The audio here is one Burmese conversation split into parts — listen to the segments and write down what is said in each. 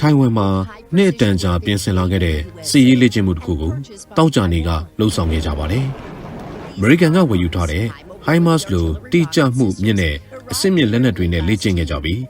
ထိုင်ဝမ်မှာနှစ်အတန်ကြာပြင်ဆင်လာခဲ့တဲ့စီးရေးလေ့ကျင့်မှုတစ်ခုကိုတောက်ကြနေကလှုပ်ဆောင်ခဲ့ကြပါတယ်။အမေရိကန်ကဝယ်ယူထားတဲ့ HIMARS လိုတိကျမှုမြင့်တဲ့အစစ်မြစ်လက်နက်တွေနဲ့လေ့ကျင့်ခဲ့ကြပြီး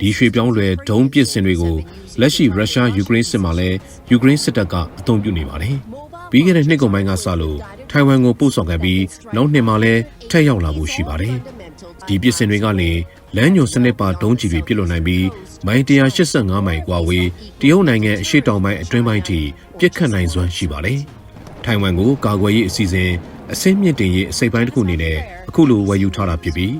ဒီရွှေပြောင်းလွယ်ဒုံးပစ်စင်တွေကိုလက်ရှိရုရှားယူကရိန်းစစ်မှာလည်းယူကရိန်းစစ်တပ်ကအသုံးပြုနေပါတယ်။ပြီးခဲ့တဲ့နှစ်ကုန်ပိုင်းကစလို့ ထိုင်ဝမ်ကိုပို့ဆောင်ခဲ့ပြီးနောက်နှစ်မှာလည်းထပ်ရောက်လာဖို့ရှိပါတယ်။ဒီပစ်စင်တွေကလည်းလမ်းညွန်စနစ်ပါဒုံးကျည်တွေပြစ်လွန်နိုင်ပြီးမိုင်185မိုင်ကွာဝေးတရုတ်နိုင်ငံအရှေ့တောင်ပိုင်းအတွင်းပိုင်းထိပြစ်ခတ်နိုင်စွမ်းရှိပါတယ်။ထိုင်ဝမ်ကိုကာကွယ်ရေးအစီအစဉ်အစင်းမြင့်တင်ရေးအစိပ်ပိုင်းတစ်ခုအနေနဲ့အခုလိုဝယ်ယူထားတာဖြစ်ပြီး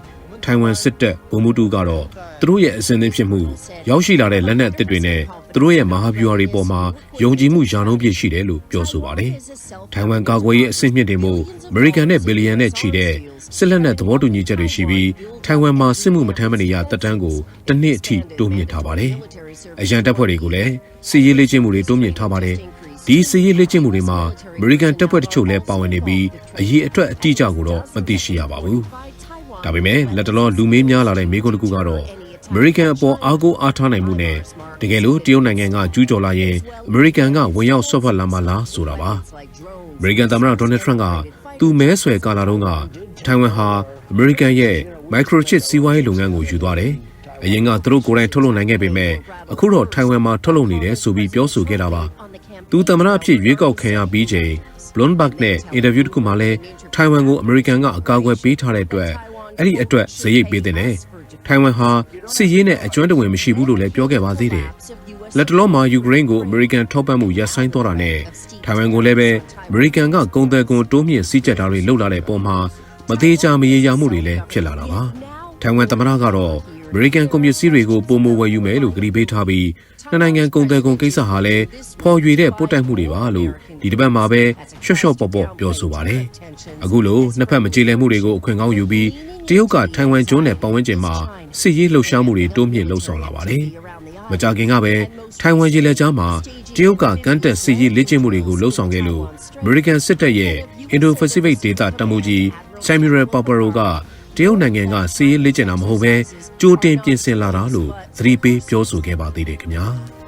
ထိုင်ဝမ်စစ်တပ်ဗိုလ်မှူးတူကတော့သူတို့ရဲ့အစဉ်အသင်းဖြစ်မှုရောက်ရှိလာတဲ့လက်နက်အသစ်တွေနဲ့သူတို့ရဲ့မဟာဗျူဟာတွေပေါ်မှာယုံကြည်မှုယာနှုံးပြည့်ရှိတယ်လို့ပြောဆိုပါတယ်။ထိုင်ဝမ်ကာကွယ်ရေးအဆင့်မြင့်တင်မှုအမေရိကန်နဲ့ဘီလီယံနဲ့ချီတဲ့စစ်လက်နက်သဘောတူညီချက်တွေရှိပြီးထိုင်ဝမ်မှာစစ်မှုမထမ်းမနေရတပ်တန်းကိုတစ်နှစ်အထိတိုးမြင့်ထားပါတယ်။အရန်တပ်ဖွဲ့တွေကိုလည်းစစ်ရေးလေ့ကျင့်မှုတွေတိုးမြင့်ထားပါတယ်။ဒီစစ်ရေးလေ့ကျင့်မှုတွေမှာအမေရိကန်တပ်ဖွဲ့တချို့လည်းပါဝင်နေပြီးအရေးအတွက်အတိအကျကိုတော့မသိရှိရပါဘူး။ ဒါပေမဲ့လက်တလောလူမေးများလာတဲ့မိကုန်းတစ်ခုကတော့အမေရိကန်အပေါ်အားကိုးအားထားနိုင်မှုနဲ့တကယ်လို့တရုတ်နိုင်ငံကကျူးကျော်လာရင်အမေရိကန်ကဝင်ရောက်ဆော့ဖတ်လာမှာလားဆိုတာပါ။အမေရိကန်သမ္မတဒေါ်နယ်ထရန့်ကသူမဲဆွယ်ကာလာတုန်းကထိုင်ဝမ်ဟာအမေရိကန်ရဲ့ microchip စီးပွားရေးလုပ်ငန်းကိုယူသွားတယ်။အရင်ကသူတို့ကိုယ်တိုင်ထုတ်လုပ်နိုင်ခဲ့ပေမဲ့အခုတော့ထိုင်ဝမ်မှာထုတ်လုပ်နေတယ်ဆိုပြီးပြောဆိုခဲ့တာပါ။သူသမ္မတအဖြစ်ရွေးကောက်ခံရပြီးချိန် Bloomberg နဲ့အင်တာဗျူးတစ်ခုမှာလဲထိုင်ဝမ်ကိုအမေရိကန်ကအကာအကွယ်ပေးထားတဲ့အတွက် အဲ့ဒီအတွက်ဇရိတ်ပေးတဲ့နဲ့ထိုင်ဝမ်ဟာစစ်ရေးနဲ့အကျွမ်းတဝင်မရှိဘူးလို့လည်းပြောခဲ့ပါသေးတယ်။လက်တလုံးမှာယူကရိန်းကိုအမေရိကန်ထောက်ပံ့မှုရပ်ဆိုင်းသွားတာနဲ့ထိုင်ဝမ်ကိုလည်းပဲအမေရိကန်ကကုန်သွယ်ကုန်တိုးမြင့်စီးကျက်တာတွေလုပ်လာတဲ့ပုံမှာမသေးချာမရေရာမှုတွေလည်းဖြစ်လာတာပါ။ထိုင်ဝမ်သမ္မတကတော့အ မေရိကန်ကွန်ပျူတာတွေကိုပုံမဝယ်ယူမယ်လို့ကြေပေးထားပြီးနှစ်နိုင်ငံကုန်သွယ်ကုန်ကိစ္စဟာလည်းဖော်ရွေတဲ့ပို့တိုက်မှုတွေပါလို့ဒီတစ်ပတ်မှာပဲရှော့ရှော့ပေါ့ပေါ့ပြောဆိုပါတယ်။အခုလိုနှစ်ဖက်မကြေလည်မှုတွေကိုအခွင့်ကောင်းယူပြီးတရုတ်ကထိုင်ဝမ်ကျွန်းနယ်ပတ်ဝန်းကျင်မှာစစ်ရေးလှုပ်ရှားမှုတွေတိုးမြင့်လှုပ်ဆောင်လာပါတယ်။မကြာခင်ကပဲထိုင်ဝမ်ရေလက်ကြားမှာတရုတ်ကကမ်းတက်စစ်ရေးလေ့ကျင့်မှုတွေကိုလှုပ်ဆောင်ခဲ့လို့အမေရိကန်စစ်တပ်ရဲ့ Indo-Pacific ဒေသတပ်မှုကြီး Samuel Paparo က တရုတ်နိုင်ငံကစစ်ရေးလေ့ကျင့်တာမဟုတ်ဘဲကြိုတင်ပြင်ဆင်လာတာလို့သတိပေးပြောဆိုခဲ့ပါသေးတယ်ခင်ဗျာ။